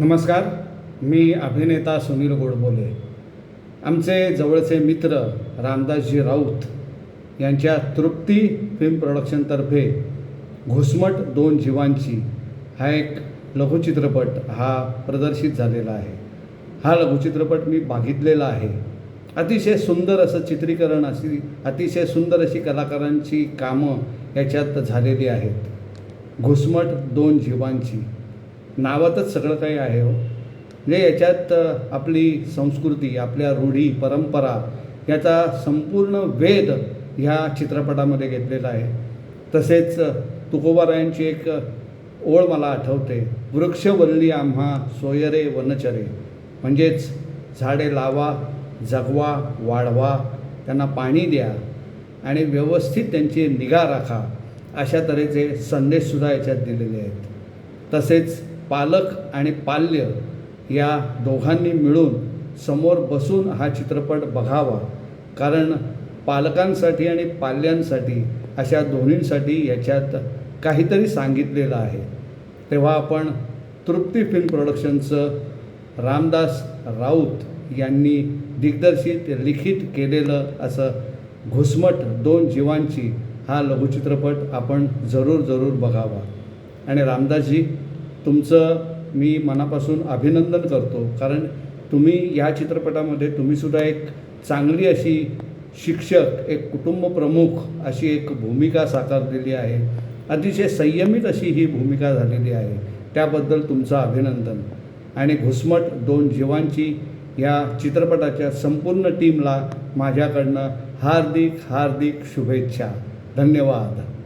नमस्कार मी अभिनेता सुनील गोडबोले. आमचे जवळचे मित्र रामदासजी राऊत यांच्या तृप्ती फिल्म प्रोडक्शनतर्फे घुसमट दोन जीवांची हा एक लघुचित्रपट हा प्रदर्शित झालेला आहे. हा लघुचित्रपट मी बघितलेला आहे. अतिशय सुंदर असं चित्रीकरण अशी अतिशय सुंदर अशी कलाकारांची कामं याच्यात झालेली आहेत. घुसमट दोन जीवांची. नावातच सगळं काही आहे हो. म्हणजे याच्यात आपली संस्कृती आपल्या रूढी परंपरा याचा संपूर्ण वेध ह्या चित्रपटामध्ये घेतलेला आहे. तसेच तुकोबारायांची एक ओळ मला आठवते. वृक्षवल्ली आम्हा सोयरे वनचरे. म्हणजेच झाडे लावा जगवा वाढवा त्यांना पाणी द्या आणि व्यवस्थित त्यांची निगा राखा अशा तऱ्हेचे संदेशसुद्धा याच्यात दिलेले आहेत. तसेच पालक आणि पाल्य या दोघांनी मिळून समोर बसून हा चित्रपट बघावा. कारण पालकांसाठी आणि पाल्यांसाठी अशा दोन्हींसाठी याच्यात काहीतरी सांगितलेलं आहे. तेव्हा आपण तृप्ती फिल्म प्रोडक्शनचं रामदास राऊत यांनी दिग्दर्शित लिखित केलेलं असं घुसमट दोन जीवांची हा लघुचित्रपट आपण जरूर जरूर बघावा. आणि रामदासजी तुमचं मी मनापासून अभिनंदन करतो. कारण तुम्ही या चित्रपटामध्ये तुम्हीसुद्धा एक चांगली अशी शिक्षक एक कुटुंब प्रमुख अशी एक भूमिका साकारलेली आहे. अतिशय संयमित अशी ही भूमिका झालेली आहे. त्याबद्दल तुमचं अभिनंदन. आणि घुसमट दोन जीवांची या चित्रपटाच्या संपूर्ण टीमला माझ्याकडनं हार्दिक हार्दिक शुभेच्छा. धन्यवाद.